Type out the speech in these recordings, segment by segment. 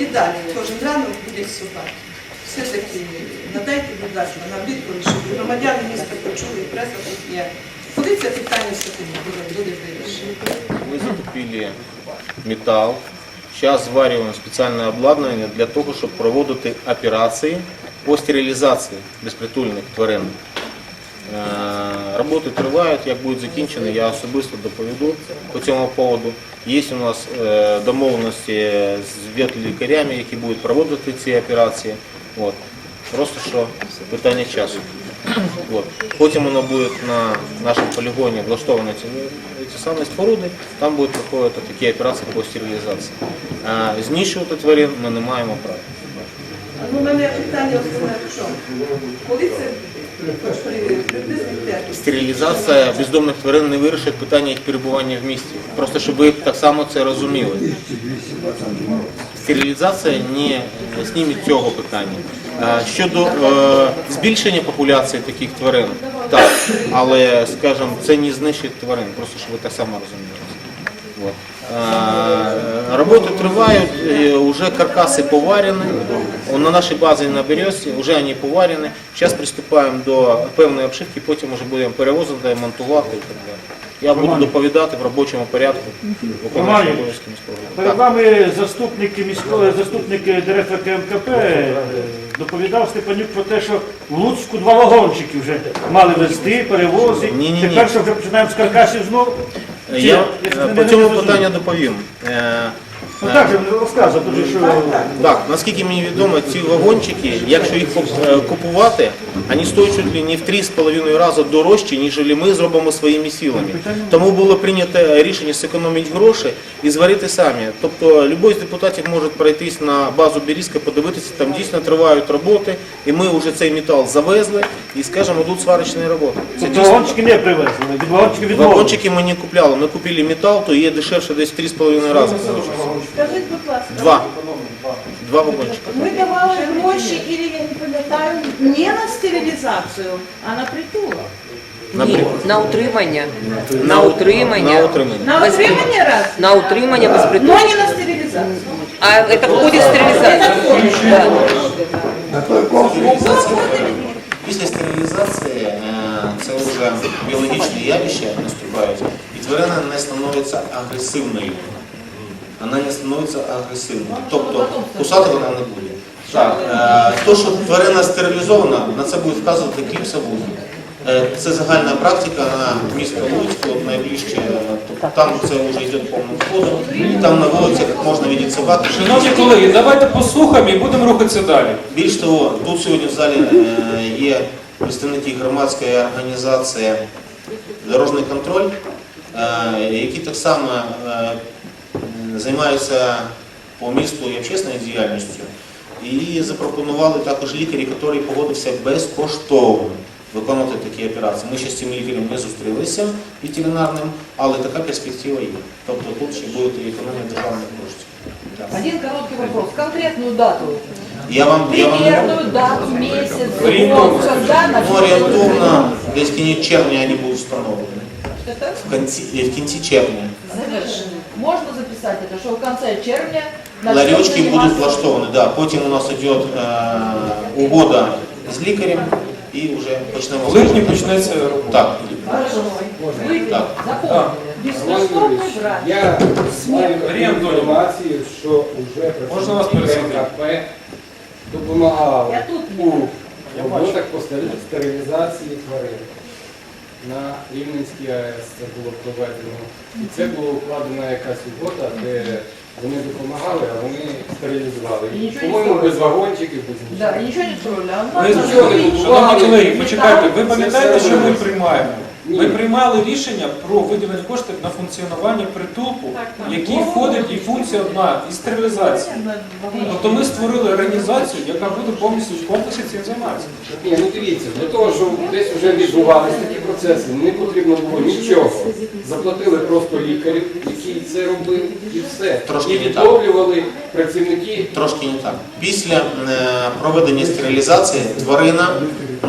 І далі кожен ранок буде собаки. Все-таки надайте, будь ласка, нам відповідь, щоб громадяни міста почули, преса тут є. Коли це питання все-таки буде, вирішено? Мы закупили металл. Сейчас зварюємо спеціальне обладнання для того, щоб проводити операції по стерилізації безпритульних тварин. Е, Роботи тривають, як будуть закінчені, я особисто доповіду по цьому поводу. Є у нас е, домовленості з ветлікарями, які будуть проводити ці операції. От. Просто що питання часу. От. Потім воно буде на нашому полігоні влаштовані ці, самі споруди, там будуть проходити такі операції по стерилізації. Знищувати тварин ми не маємо права. Ну, у мене питання основне в чому? Коли це. Стерилізація бездомних тварин не вирішить питання їх перебування в місті. Просто щоб ви так само це розуміли. Стерилізація не зніме цього питання. Е, Щодо е, збільшення популяції таких тварин, так, але, скажімо, це не знищить тварин, просто щоб ви так само розуміли. Роботи тривають, вже каркаси поварені. На нашій базі на Березі вже вони поварені. Зараз приступаємо до певної обшивки, потім вже будемо перевозити, монтувати і так далі. Я буду доповідати в робочому порядку, обов'язки міського. Перед вами заступник міського заступник директора КМКП доповідав Степанюк про те, що в Луцьку два вагончики вже мали везти, перевози. Тепер що вже починаємо з каркасів знову. Я е, по цьому питанню доповім. Е, Ну так розказував, тому що Так, наскільки мені відомо, ці вагончики, якщо їх е, купувати, вони стоять чуть ли не в 3,5 рази дорожче, ніж ми зробимо своїми силами. Тому було прийнято рішення зекономити гроші і зварити самі. Тобто будь-який з депутатів може пройтись на базу Берізка, подивитися, там дійсно тривають роботи, і ми вже цей метал завезли і, скажімо, йдуть сварочні роботи. Це тобто дійсно вагончики не привезли, від вагончиків відмовили. вагончики ми не купляли, ми купили метал, то є дешевше десь в 3,5 рази. виходить. Скажіть, будь ласка, Два. Два вагончика. ми давали гроші, і я не пам'ятаю, не на стерилізацію, а на притулок. На Ні, при- на утримання. На На утримання. На утримання. На отримання раз, На утримання но безпритульних. не на стерилізацію. А це входить в стерилізацію. Да. Після стерилізації е, це вже біологічне явище наступають, і тварина не становиться агресивною. Вона не становиться агресивною. Тобто кусати вона не буде. Так, е, то, що тварина стерилізована, на це буде вказувати кліпса вузол. Е, Це загальна практика на місто Луцьку, найближче, тобто там це вже йде повним ходом, і там на вулицях можна собак. Шановні колеги, давайте послухаємо і будемо рухатися далі. Більш того, тут сьогодні в залі е, є представники громадської організації Дорожній контроль, які так само займаються по місту і общественною діяльністю. І запропонували також лікарі, який погодився безкоштовно виконувати такі операції. Ми ще з цим лікарем не зустрілися ветеринарним, але така перспектива є. Тобто тут ще буде і економія державних коштів. Один короткий вопрос. Конкретную дату. Я вам, я вам Примерную дату, месяц, год, когда Ну, орієнтовно десь в кінці червня вони будуть встановлені В кінці, в кінці червня. Завершено. Можно записать это, что в конце червня Ларечки начнем будуть заниматься- влаштовані. Да. Потім у нас йде е, угода з лікарем і вже почнемо. В липні почнеться робота. Так. Хорошо. Вы Так. запомнили. Бесприступный брак. Я маю Марія Антонівна. інформацію, що вже Можна вас працівники пересадити? КП допомагали Я тут у роботах по стери- стерилізації тварин. На Рівненській АЕС це було проведено. І це була укладена якась угода, де вони допомагали, а вони стерилізували. І По-моєму, без вагончиків, без Да, нічого. не. А нас нічого не столе було. шановні колеги, почекайте, ви пам'ятаєте, що ми приймаємо? Ні. Ми приймали рішення про виділення коштів на функціонування притулку, в який входить і функція одна і стерилізація. Тобто ми створили організацію, яка буде повністю в комплексі цим займатися. Ні, ну дивіться, для того, щоб десь вже відбувалися такі процеси, не потрібно було нічого. Заплатили просто лікарів, які це робили, і все. Трошки і не так. відновлювали працівники. Трошки не так. Після е, проведення стерилізації тварина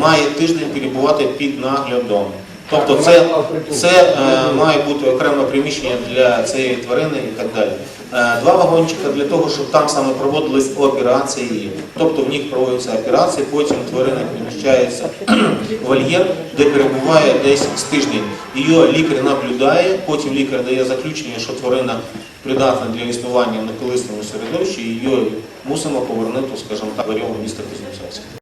має тиждень перебувати під наглядом. Тобто це, це е, має бути окреме приміщення для цієї тварини і так далі. Е, Два вагончика для того, щоб там саме проводились операції, тобто в них проводяться операції, потім тварина переміщається в вольєр, де перебуває десь з тиждень. Її лікар наблюдає, потім лікар дає заключення, що тварина придатна для існування в наколисному середовищі, і її мусимо повернути, скажімо так, в варіове місто Кузнецовське.